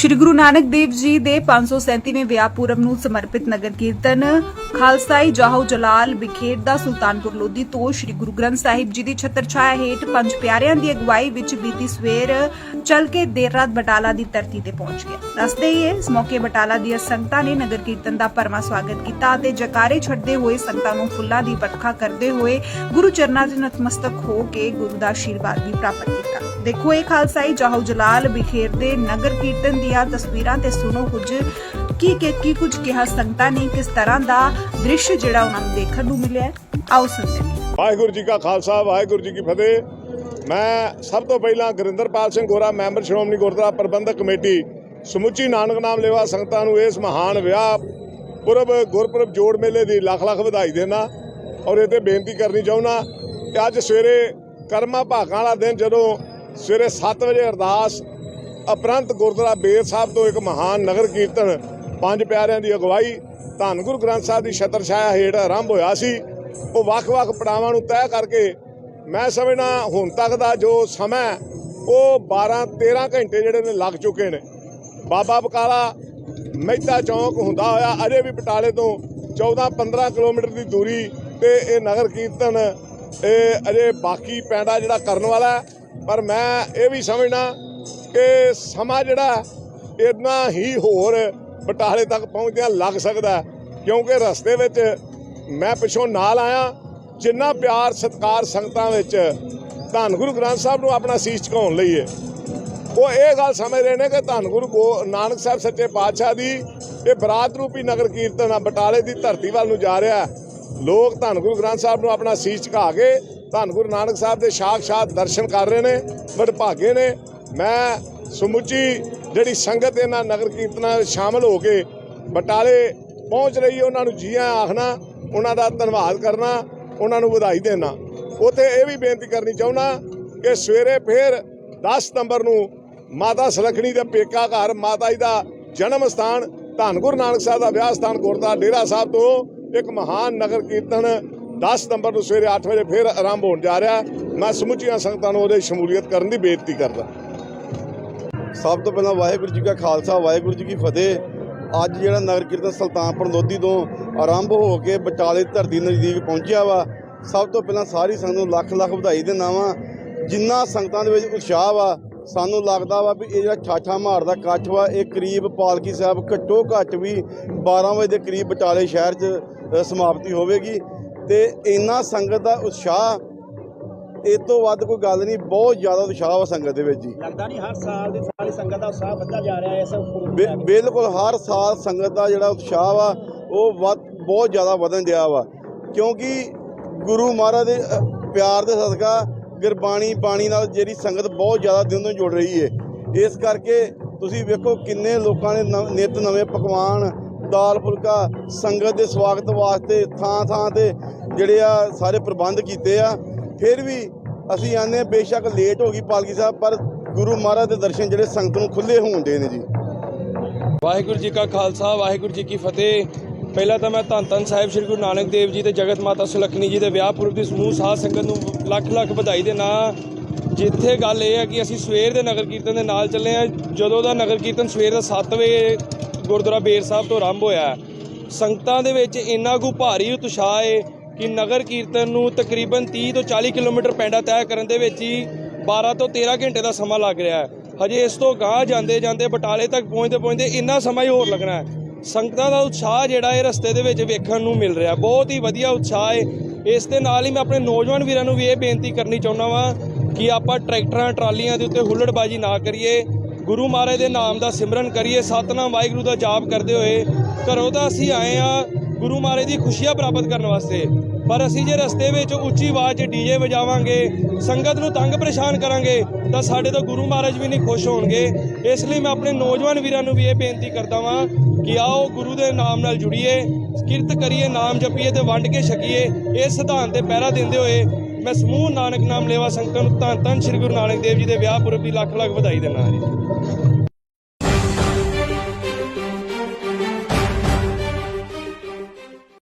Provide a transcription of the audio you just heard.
ਸ਼੍ਰੀ ਗੁਰੂ ਨਾਨਕ ਦੇਵ ਜੀ ਦੇ 537ਵੇਂ ਵਿਆਹ ਪੁਰਬ ਨੂੰ ਸਮਰਪਿਤ ਨਗਰ ਕੀਰਤਨ ਖਾਲਸਾਈ ਜਾਹੋ ਜਲਾਲ ਵਿਖੇੜ ਦਾ ਸੁਲਤਾਨਪੁਰ ਲੋਧੀ ਤੋਂ ਸ਼੍ਰੀ ਗੁਰੂ ਗ੍ਰੰਥ ਸਾਹਿਬ ਜੀ ਦੀ ਛਤਰ ਛਾਇਆ ਹੇਠ ਪੰਜ ਪਿਆਰਿਆਂ ਦੀ ਅਗਵਾਈ ਵਿੱਚ ਬੀਤੀ ਸਵੇਰ ਚੱਲ ਕੇ ਦੇਰ ਰਾਤ ਬਟਾਲਾ ਦੀ ਧਰਤੀ ਤੇ ਪਹੁੰਚ ਗਿਆ। ਦੱਸਦੇ ਹੀ ਇਸ ਮੌਕੇ ਬਟਾਲਾ ਦੀਆਂ ਸੰਗਤਾਂ ਨੇ ਨਗਰ ਕੀਰਤਨ ਦਾ ਪਰਮਾ ਸਵਾਗਤ ਕੀਤਾ ਅਤੇ ਜਕਾਰੇ ਛੱਡਦੇ ਹੋਏ ਸੰਗਤਾਂ ਨੂੰ ਫੁੱਲਾਂ ਦੀ ਵਰਖਾ ਕਰਦੇ ਹੋਏ ਗੁਰੂ ਚਰਨਾਂ ਦੇ ਨਤਮਸਤਕ ਹੋ ਕੇ ਗੁਰੂ ਦਾ ਆਸ਼ੀਰਵਾਦ ਵੀ ਪ੍ਰਾਪਤ ਕੀਤਾ। ਦੇਖੋ ਇਹ ਖਾਲਸਾਈ ਜਾਹੋ ਜਲਾਲ ਬਿਖੇਰ ਦੇ ਨਗਰ ਕੀਰਤਨ ਦੀ ਦੀਆਂ ਤਸਵੀਰਾਂ ਤੇ ਸੁਣੋ ਕੁਝ। ਕੀ ਕੀ ਕੀ ਕੁਝ ਕਿਹਾ ਸੰਗਤਾਂ ਨੇ, ਕਿਸ ਤਰ੍ਹਾਂ ਦਾ ਦ੍ਰਿਸ਼ ਜਿਹੜਾ ਉਹਨਾਂ ਨੂੰ ਦੇਖਣ ਨੂੰ ਮਿਲਿਆ ਆਓ ਸੁਣਦੇ ਹਾਂ। ਵਾਹਿਗੁਰੂ ਜੀ ਕਾ ਖਾਲਸਾ, ਵਾਹਿਗੁਰੂ ਜੀ ਕੀ ਫਤਿਹ। ਮੈਂ ਸਭ ਤੋਂ ਪਹਿਲਾਂ ਗੁਰਿੰਦਰਪਾਲ ਸਿੰਘ ਗੋਰਾ, ਮੈਂਬਰ ਸ਼੍ਰੋਮਣੀ ਗੁਰਦੁਆਰਾ ਪ੍ਰਬੰਧਕ ਕਮੇਟੀ, ਸਮੁੱਚੀ ਨਾਨਕ ਨਾਮ ਲੇਵਾ ਸੰਗਤਾਂ ਨੂੰ ਇਸ ਮਹਾਨ ਵਿਆਹ ਪੁਰਬ, ਗੁਰਪੁਰਬ ਜੋੜ ਮੇਲੇ ਦੀ ਲੱਖ ਲੱਖ ਵਧਾਈ ਦੇਣਾ ਔਰ ਇਹ ਤੇ ਬੇਨਤੀ ਕਰਨੀ ਚਾਹੁੰਦਾ ਕਿ ਅੱਜ ਸਵੇਰੇ ਕਰਮਾ ਭਾਗਾਂ ਵਾਲਾ ਦਿਨ, ਜਦੋਂ ਸਵੇਰੇ 7 ਵਜੇ ਅਰਦਾਸ ਉਪਰੰਤ ਗੁਰਦੁਆਰਾ ਬੇਰ ਸਾਹਿਬ ਤੋਂ ਇੱਕ ਮਹਾਨ ਨਗਰ ਕੀਰਤਨ, ਪੰਜ ਪਿਆਰਿਆਂ ਦੀ ਅਗਵਾਈ, ਧੰਨ ਗੁਰੂ ਗ੍ਰੰਥ ਸਾਹਿਬ ਦੀ ਛਤਰ ਛਾਇਆ ਹੇਠ ਆਰੰਭ ਹੋਇਆ ਸੀ। ਉਹ ਵੱਖ-ਵੱਖ ਪੜਾਵਾਂ ਨੂੰ ਤੈਅ ਕਰਕੇ ਮੈਂ ਸਮਝਣਾ ਹੁਣ ਤੱਕ ਦਾ ਜੋ ਸਮਾਂ ਉਹ 12-13 ਘੰਟੇ ਜਿਹੜੇ ਨੇ ਲੱਗ ਚੁੱਕੇ ਨੇ। ਬਾਬਾ ਬਕਾਲਾ ਮਹਿਤਾ ਚੌਂਕ ਹੁੰਦਾ ਹੋਇਆ, ਅਜੇ ਵੀ ਬਟਾਲੇ ਤੋਂ 14-15 ਕਿਲੋਮੀਟਰ ਦੀ ਦੂਰੀ ਤੇ ਇਹ ਨਗਰ ਕੀਰਤਨ, ਇਹ ਅਜੇ ਬਾਕੀ ਪੈਂਡਾ ਜਿਹੜਾ ਕਰਨ ਵਾਲਾ ਪਰ ਮੈਂ ਇਹ ਵੀ ਸਮਝਣਾ ਕਿ ਸਮਾਂ ਜਿਹੜਾ ਇਤਨਾ ਹੀ ਹੋਰ ਬਟਾਲੇ ਤੱਕ ਪਹੁੰਚਦਿਆਂ ਲੱਗ ਸਕਦਾ ਕਿਉਂਕਿ ਰਸਤੇ ਵਿੱਚ ਮੈਂ ਪਿੱਛੋਂ ਨਾਲ ਆਇਆ, ਜਿੰਨਾ ਪਿਆਰ ਸਤਿਕਾਰ ਸੰਗਤਾਂ ਵਿੱਚ ਧੰਨ ਗੁਰੂ ਗ੍ਰੰਥ ਸਾਹਿਬ ਨੂੰ ਆਪਣਾ ਸੀਸ ਝੁਕਾਉਣ ਲਈ ਹੈ। ਉਹ ਇਹ ਗੱਲ ਸਮਝ ਰਹੇ ਨੇ ਕਿ ਧੰਨ ਗੁਰੂ ਗੋ- ਨਾਨਕ ਸਾਹਿਬ ਸੱਚੇ ਪਾਤਸ਼ਾਹ ਦੀ, ਇਹ ਬਰਾਤ ਰੂਪੀ ਨਗਰ ਕੀਰਤਨ ਆ, ਬਟਾਲੇ ਦੀ ਧਰਤੀ ਵੱਲ ਨੂੰ ਜਾ ਰਿਹਾ ਲੋਕ ਧੰਨ ਗੁਰੂ ਗ੍ਰੰਥ ਸਾਹਿਬ ਨੂੰ ਆਪਣਾ ਸੀਸ ਝੁਕਾ ਕੇ ਧੰਨ ਗੁਰੂ ਨਾਨਕ ਸਾਹਿਬ ਦੇ ਸਾਖਸ਼ਾਤ ਦਰਸ਼ਨ ਕਰ ਰਹੇ ਨੇ, ਵਡਭਾਗੇ ਨੇ ਮੈਂ ਸਮੁੱਚੀ ਜਿਹੜੀ ਸੰਗਤ ਇਹਨਾਂ ਨਗਰ ਕੀਰਤਨਾਂ ਵਿੱਚ ਸ਼ਾਮਲ ਹੋ ਕੇ ਬਟਾਲੇ ਪਹੁੰਚ ਰਹੀ ਉਹਨਾਂ ਨੂੰ ਜੀਆਂ ਆਖਣਾ, ਉਹਨਾਂ ਦਾ ਧੰਨਵਾਦ ਕਰਨਾ, ਉਹਨਾਂ ਨੂੰ ਵਧਾਈ ਦੇਣਾ। ਉਥੇ ਇਹ ਵੀ ਬੇਨਤੀ ਕਰਨੀ ਚਾਹੁੰਦਾ ਕਿ ਸਵੇਰੇ ਫੇਰ 10 ਸਤੰਬਰ ਨੂੰ ਮਾਤਾ ਸਲਖਣੀ ਦੇ ਪੇਕਾ ਘਰ, ਮਾਤਾ ਜੀ ਦਾ ਜਨਮ ਸਥਾਨ, ਧੰਨ ਗੁਰੂ ਨਾਨਕ ਸਾਹਿਬ ਦਾ ਵਿਆਹ ਸਥਾਨ, ਗੁਰਦੁਆਰਾ ਡੇਰਾ ਸਾਹਿਬ ਤੋਂ ਇੱਕ ਮਹਾਨ ਨਗਰ ਕੀਰਤਨ 10 ਸਤੰਬਰ ਨੂੰ ਸਵੇਰੇ 8 ਵਜੇ ਫੇਰ ਆਰੰਭ ਹੋਣ ਜਾ ਰਿਹਾ। ਮੈਂ ਸਮੁੱਚੀਆਂ ਸੰਗਤਾਂ ਨੂੰ ਉਹਦੇ ਸ਼ਮੂਲੀਅਤ ਕਰਨ ਦੀ ਬੇਨਤੀ ਕਰਦਾ। ਸਭ ਤੋਂ ਪਹਿਲਾਂ ਵਾਹਿਗੁਰੂ ਜੀ ਕਾ ਖਾਲਸਾ, ਵਾਹਿਗੁਰੂ ਜੀ ਕੀ ਫਤਿਹ। ਅੱਜ ਜਿਹੜਾ ਨਗਰ ਕੀਰਤਨ ਸੁਲਤਾਨਪੁਰ ਲੋਧੀ ਤੋਂ ਆਰੰਭ ਹੋ ਕੇ ਬਟਾਲੇ ਧਰਤੀ ਨਜ਼ਦੀਕ ਪਹੁੰਚਿਆ ਵਾ, ਸਭ ਤੋਂ ਪਹਿਲਾਂ ਸਾਰੀ ਸੰਗਤ ਨੂੰ ਲੱਖ ਲੱਖ ਵਧਾਈ ਦਿੰਦਾ ਵਾਂ। ਜਿੰਨਾ ਸੰਗਤਾਂ ਦੇ ਵਿੱਚ ਉਤਸ਼ਾਹ ਵਾ, ਸਾਨੂੰ ਲੱਗਦਾ ਵਾ ਵੀ ਇਹ ਜਿਹੜਾ ਠਾਠਾ ਮਾਰਦਾ ਇਕੱਠ ਵਾ, ਇਹ ਕਰੀਬ ਪਾਲਕੀ ਸਾਹਿਬ ਘੱਟੋ ਘੱਟ ਵੀ 12 ਵਜੇ ਦੇ ਕਰੀਬ ਬਟਾਲੇ ਸ਼ਹਿਰ 'ਚ ਸਮਾਪਤੀ ਹੋਵੇਗੀ। ਤੇ ਇੰਨਾ ਸੰਗਤ ਦਾ ਉਤਸ਼ਾਹ ਇਹ ਤੋਂ ਵੱਧ ਕੋਈ ਗੱਲ ਨਹੀਂ ਬਹੁਤ ਜ਼ਿਆਦਾ ਉਤਸ਼ਾਹ ਵਾ ਸੰਗਤ ਦੇ ਵਿੱਚ ਜੀ। ਲੱਗਦਾ ਨਹੀਂ ਹਰ ਸਾਲ ਦੀ ਸਾਰੀ ਸੰਗਤ ਦਾ ਉਤਸ਼ਾਹ ਵੱਧਦਾ ਜਾ ਰਿਹਾ ਹੈ ਇਸ ਬਿ- ਬਿਲਕੁਲ ਹਰ ਸਾਲ ਸੰਗਤ ਦਾ ਜਿਹੜਾ ਉਤਸ਼ਾਹ ਵਾ ਉਹ ਵੱਧ ਬਹੁਤ ਜ਼ਿਆਦਾ ਵਧਣ ਡਿਆ ਵਾ। ਕਿਉਂਕਿ ਗੁਰੂ ਮਹਾਰਾਜ ਦੇ ਅ, ਪਿਆਰ ਦੇ ਸਦਕਾ ਗੁਰਬਾਣੀ ਬਾਣੀ ਨਾਲ ਜਿਹੜੀ ਸੰਗਤ ਬਹੁਤ ਜ਼ਿਆਦਾ ਦਿਨ ਤੋਂ ਜੁੜ ਰਹੀ ਹੈ ਇਸ ਕਰਕੇ ਤੁਸੀਂ ਵੇਖੋ ਕਿੰਨੇ ਲੋਕਾਂ ਨੇ ਨਵ- ਨਿੱਤ ਨਵੇਂ ਪਕਵਾਨ ਦਾਲ ਫੁਲਕਾ ਸੰਗਤ ਦੇ ਸਵਾਗਤ ਵਾਸਤੇ ਥਾਂ ਥਾਂ ਤੇ ਜਿਹੜੇ ਆ ਸਾਰੇ ਪ੍ਰਬੰਧ ਕੀਤੇ ਆ। ਫਿਰ ਵੀ ਅਸੀਂ ਆਨੇ ਹਾਂ, ਬੇਸ਼ੱਕ ਲੇਟ ਹੋ ਗਈ ਪਾਲਕੀ ਸਾਹਿਬ, ਪਰ ਗੁਰੂ ਮਹਾਰਾਜ ਦੇ ਦਰਸ਼ਨ ਜਿਹੜੇ ਸੰਗਤ ਨੂੰ ਖੁੱਲੇ ਹੋਣ ਦੇ ਨੇ ਜੀ। ਵਾਹਿਗੁਰੂ ਜੀ ਕਾ ਖਾਲਸਾ, ਵਾਹਿਗੁਰੂ ਜੀ ਕੀ ਫਤਿਹ। ਪਹਿਲਾਂ ਤਾਂ ਮੈਂ ਧੰਨ ਧੰਨ ਸਾਹਿਬ ਸ੍ਰੀ ਗੁਰੂ ਨਾਨਕ ਦੇਵ ਜੀ ਤੇ ਜਗਤ ਮਾਤਾ ਸੁਲੱਖਣੀ ਜੀ ਦੇ ਵਿਆਹ ਪੁਰਬ ਦੀ ਸਮੂਹ ਸਾਧ ਸੰਗਤ ਨੂੰ ਲੱਖ ਲੱਖ ਵਧਾਈ ਦੇਣਾ ਜਿੱਥੇ ਗੱਲ ਇਹ ਹੈ ਕਿ ਅਸੀਂ ਸਵੇਰ ਦੇ ਨਗਰ ਕੀਰਤਨ ਦੇ ਨਾਲ ਚੱਲੇ ਆ ਜਦੋਂ ਦਾ ਨਗਰ ਕੀਰਤਨ ਸਵੇਰ ਦਾ 7 ਵਜੇ ਗੁਰਦੁਆਰਾ ਬੇਰ ਸਾਹਿਬ ਤੋਂ ਆਰੰਭ ਹੋਇਆ ਸੰਗਤਾਂ ਦੇ ਵਿੱਚ ਇੰਨਾ ਕੁ ਭਾਰੀ ਉਤਸ਼ਾਹ ਹੈ ਕਿ ਨਗਰ ਕੀਰਤਨ ਨੂੰ ਤਕਰੀਬਨ 30 ਤੋਂ 40 ਕਿਲੋਮੀਟਰ ਪੈਂਡਾ ਤੈਅ ਕਰਨ ਦੇ ਵਿੱਚ ਹੀ 12 ਤੋਂ 13 ਘੰਟੇ ਦਾ ਸਮਾਂ ਲੱਗ ਰਿਹਾ ਹੈ। ਹਜੇ ਇਸ ਤੋਂ ਗਾਂਹ ਜਾਂਦੇ ਜਾਂਦੇ ਬਟਾਲੇ ਤੱਕ ਪਹੁੰਚਦੇ ਪਹੁੰਚਦੇ ਇੰਨਾ ਸਮਾਂ ਹੀ ਹੋਰ ਲੱਗਣਾ ਹੈ। ਸੰਗਤਾਂ ਦਾ ਉਤਸ਼ਾਹ ਜਿਹੜਾ ਇਹ ਰਸਤੇ ਦੇ ਵਿੱਚ ਵੇਖਣ ਨੂੰ ਮਿਲ ਰਿਹਾ। ਬਹੁਤ ਹੀ ਵਧੀਆ ਉਤਸ਼ਾਹ ਹੈ। ਇਸ ਦੇ ਨਾਲ ਹੀ ਮੈਂ ਆਪਣੇ ਨੌਜਵਾਨ ਵੀਰਾਂ ਨੂੰ ਵੀ ਇਹ ਬੇਨਤੀ ਕਰਨੀ ਚਾਹੁੰਦਾ ਵਾਂ ਕਿ ਆਪਾਂ ਟਰੈਕਟਰਾਂ, ਟਰਾਲੀਆਂ ਦੇ ਉੱਤੇ ਹੁੱਲੜਬਾਜੀ ਨਾ ਕਰੀਏ। ਗੁਰੂ ਮਹਾਰਾਜ ਦੇ ਨਾਮ ਦਾ ਸਿਮਰਨ ਕਰੀਏ। ਸਤਨਾਮ ਵਾਹਿਗੁਰੂ ਦਾ ਜਾਪ ਕਰਦੇ ਹੋਏ ਘਰੋਂ ਤਾਂ ਅਸੀਂ ਆਏ ਆ ਗੁਰੂ ਮਹਾਰਾਜ ਦੀ ਖੁਸ਼ੀਆਂ ਪ੍ਰਾਪਤ ਕਰਨ ਵਾਸਤੇ। ਪਰ ਅਸੀਂ ਜੇ ਰਸਤੇ ਵਿੱਚ ਉੱਚੀ ਆਵਾਜ਼ 'ਚ ਡੀਜੇ ਵਜਾਵਾਂਗੇ, ਸੰਗਤ ਨੂੰ ਤੰਗ ਪਰੇਸ਼ਾਨ ਕਰਾਂਗੇ, ਤਾਂ ਸਾਡੇ ਤੋਂ ਗੁਰੂ ਮਹਾਰਾਜ ਵੀ ਨਹੀਂ ਖੁਸ਼ ਹੋਣਗੇ। ਇਸ ਲਈ ਮੈਂ ਆਪਣੇ ਨੌਜਵਾਨ ਵੀਰਾਂ ਨੂੰ ਵੀ ਇਹ ਬੇਨਤੀ ਕਰਦਾ ਵਾਂ ਕਿ ਆਓ ਗੁਰੂ ਦੇ ਨਾਮ ਨਾਲ ਜੁੜੀਏ, ਕਿਰਤ ਕਰੀਏ, ਨਾਮ ਜਪੀਏ ਤੇ ਵੰਡ ਕੇ ਛਕੀਏ। ਇਸ ਸਿਧਾਂਤ ਤੇ ਪਹਿਰਾ ਦਿੰਦੇ ਹੋਏ ਮੈਂ ਸਮੂਹ ਨਾਨਕ ਨਾਮ ਲੇਵਾ ਸੰਗਤਾਂ ਨੂੰ ਧੰਨ ਧੰਨ ਸ੍ਰੀ ਗੁਰੂ ਨਾਨਕ ਦੇਵ ਜੀ ਦੇ ਵਿਆਹ ਪੁਰਬ ਦੀ ਲੱਖ ਲੱਖ ਵਧਾਈ ਦਿੰਦਾ ਹਾਂ ਜੀ।